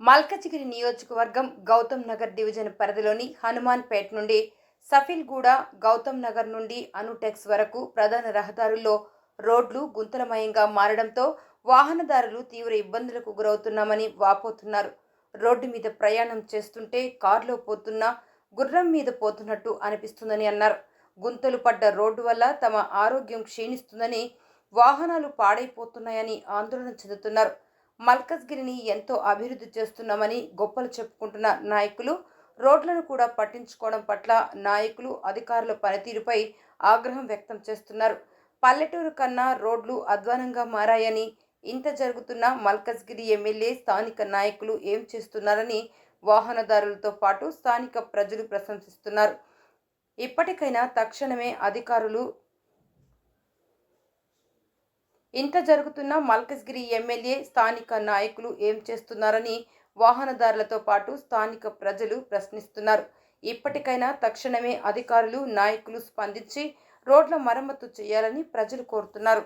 మల్కజిగిరి నియోజకవర్గం గౌతమ్ నగర్ డివిజన్ పరిధిలోని హనుమాన్పేట నుండి సఫిల్గూడ గౌతమ్ నగర్ నుండి అనుటెక్స్ వరకు ప్రధాన రహదారుల్లో రోడ్లు గుంతలమయంగా మారడంతో వాహనదారులు తీవ్ర ఇబ్బందులకు గురవుతున్నామని వాపోతున్నారు. రోడ్డు మీద ప్రయాణం చేస్తుంటే కారులో పోతున్నా గుర్రం మీద పోతున్నట్టు అనిపిస్తుందని అన్నారు. గుంతలు పడ్డ రోడ్డు వల్ల తమ ఆరోగ్యం క్షీణిస్తుందని వాహనాలు పాడైపోతున్నాయని ఆందోళన చెందుతున్నారు. మల్కజ్గిరిని ఎంతో అభివృద్ధి చేస్తున్నామని గొప్పలు చెప్పుకుంటున్న నాయకులు రోడ్లను కూడా పట్టించుకోవడం పట్ల నాయకులు అధికారుల పనితీరుపై ఆగ్రహం వ్యక్తం చేస్తున్నారు. పల్లెటూరు కన్నా రోడ్లు అధ్వానంగా మారాయని ఇంత జరుగుతున్న మల్కజ్గిరి ఎమ్మెల్యే స్థానిక నాయకులు ఏం చేస్తున్నారని వాహనదారులతో పాటు స్థానిక ప్రజలు ప్రశంసిస్తున్నారు. ఇప్పటికైనా తక్షణమే అధికారులు ఇంత జరుగుతున్న మల్కజ్గిరి ఎమ్మెల్యే స్థానిక నాయకులు ఏం చేస్తున్నారని వాహనదారులతో పాటు స్థానిక ప్రజలు ప్రశ్నిస్తున్నారు. ఇప్పటికైనా తక్షణమే అధికారులు నాయకులు స్పందించి రోడ్ల మరమ్మతు చేయాలని ప్రజలు కోరుతున్నారు.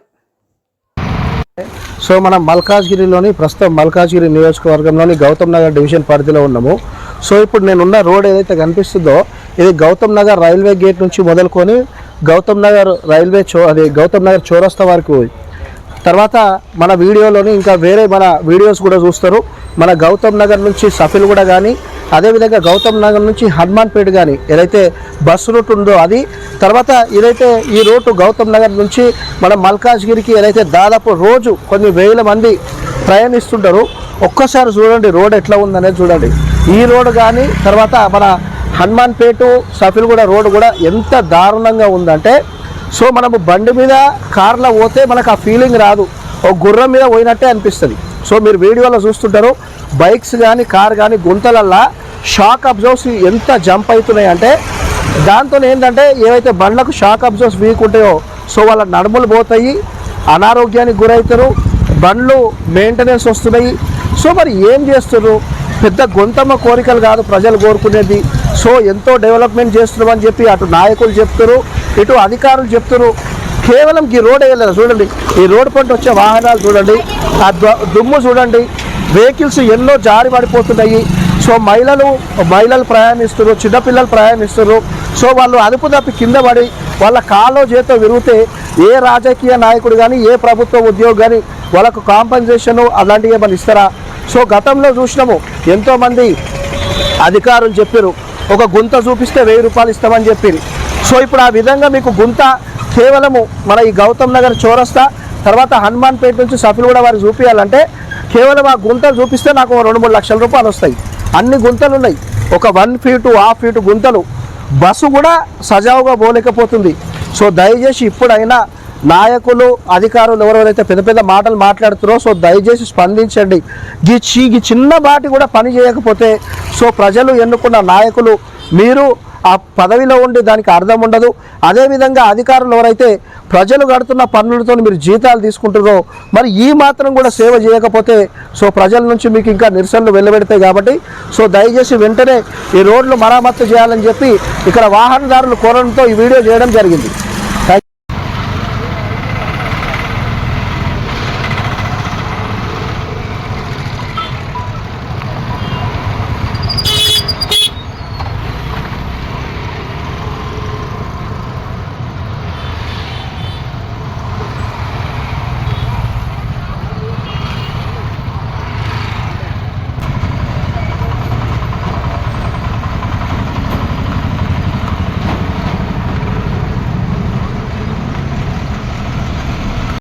సో మనం మల్కాజ్గిరిలోని ప్రస్తుతం మల్కాజ్గిరి నియోజకవర్గంలోని గౌతమ్ నగర్ డివిజన్ పరిధిలో ఉన్నాము. సో ఇప్పుడు నేనున్న రోడ్ ఏదైతే కనిపిస్తుందో ఇది గౌతమ్ నగర్ రైల్వే గేట్ నుంచి మొదలుకొని గౌతమ్ నగర్ రైల్వే చో అది గౌతమ్ నగర్ చౌరస్తా వరకు తర్వాత మన వీడియోలోని ఇంకా వేరే మన వీడియోస్ కూడా చూస్తారు. మన గౌతమ్ నగర్ నుంచి సఫిల్ కూడా కానీ అదేవిధంగా గౌతమ్ నగర్ నుంచి హనుమాన్పేట కానీ ఏదైతే బస్ రూట్ ఉందో అది తర్వాత ఏదైతే ఈ రోడ్డు గౌతమ్ నగర్ నుంచి మన మల్కాజ్గిరికి ఏదైతే దాదాపు రోజు కొన్ని వేల మంది ప్రయాణిస్తుంటారు ఒక్కసారి చూడండి రోడ్ ఎట్లా ఉందనేది చూడండి. ఈ రోడ్ కానీ తర్వాత మన హనుమాన్పేట సఫిల్గూడ రోడ్ కూడా ఎంత దారుణంగా ఉందంటే సో మనము బండి మీద కార్లో పోతే మనకు ఆ ఫీలింగ్ రాదు. ఒక గుర్రం మీద పోయినట్టే అనిపిస్తుంది. సో మీరు వీడియోలో చూస్తుంటారు బైక్స్ కానీ కార్ కానీ గుంతలల్లా షాక్ అబ్జర్వ్స్ ఎంత జంప్ అవుతున్నాయి అంటే దాంతో ఏంటంటే ఏవైతే బండ్లకు షాక్ అబ్జర్వ్స్ వీక్ ఉంటాయో సో వాళ్ళ నడుములు పోతాయి అనారోగ్యానికి గురవుతారు బండ్లు మెయింటెనెన్స్ వస్తున్నాయి. సో మరి ఏం చేస్తున్నారు పెద్ద గొంతమ్మ కోరికలు కాదు ప్రజలు కోరుకునేది. సో ఎంతో డెవలప్మెంట్ చేస్తున్నామని చెప్పి అటు నాయకులు చెప్తారు ఇటు అధికారులు చెప్తారు కేవలం ఈ రోడ్ వేయలేదు చూడండి ఈ రోడ్ పంట వచ్చే వాహనాలు చూడండి ఆ దుమ్ము చూడండి వెహికల్స్ ఎన్నో జారి పడిపోతున్నాయి. సో మహిళలు మహిళలు ప్రయాణిస్తున్నారు చిన్నపిల్లలు ప్రయాణిస్తున్నారు. సో వాళ్ళు అదుపు తప్పి కింద పడి వాళ్ళ కాలో చేతో విరిగితే ఏ రాజకీయ నాయకుడు కానీ ఏ ప్రభుత్వ ఉద్యోగి కానీ వాళ్ళకు కాంపన్సేషన్ అలాంటివి ఏమైనా ఇస్తారా? సో గతంలో చూసినాము ఎంతోమంది అధికారులు చెప్పారు ఒక గుంత చూపిస్తే వెయ్యి రూపాయలు ఇస్తామని చెప్పింది. సో ఇప్పుడు ఆ విధంగా మీకు గుంత కేవలము మన ఈ గౌతమ్ నగర్ చౌరస్తా తర్వాత హనుమాన్పేట నుంచి సఫిల్గూడ వారికి చూపించాలంటే కేవలం ఆ గుంతలు చూపిస్తే నాకు రెండు మూడు లక్షల రూపాయలు వస్తాయి. అన్ని గుంతలు ఉన్నాయి. ఒక వన్ ఫీటు హాఫ్ ఫీటు గుంతలు. బస్సు కూడా సజావుగా పోలేకపోతుంది. సో దయచేసి ఇప్పుడైనా నాయకులు అధికారులు ఎవరెవరైతే పెద్ద పెద్ద మాటలు మాట్లాడుతున్నారో సో దయచేసి స్పందించండి. ఈ చి ఈ చిన్న బాటి కూడా పని చేయకపోతే సో ప్రజలు ఎన్నుకున్న నాయకులు మీరు ఆ పదవిలో ఉండి దానికి అర్థం ఉండదు. అదేవిధంగా అధికారులు ఎవరైతే ప్రజలు కడుతున్న పన్నులతో మీరు జీతాలు తీసుకుంటారో మరి ఈ మాత్రం కూడా సేవ చేయకపోతే సో ప్రజల నుంచి మీకు ఇంకా నిరసనలు వెళ్ళబెడతాయి కాబట్టి సో దయచేసి వెంటనే ఈ రోడ్లు మరామత్తు చేయాలని చెప్పి ఇక్కడ వాహనదారులు కోరడంతో ఈ వీడియో చేయడం జరిగింది.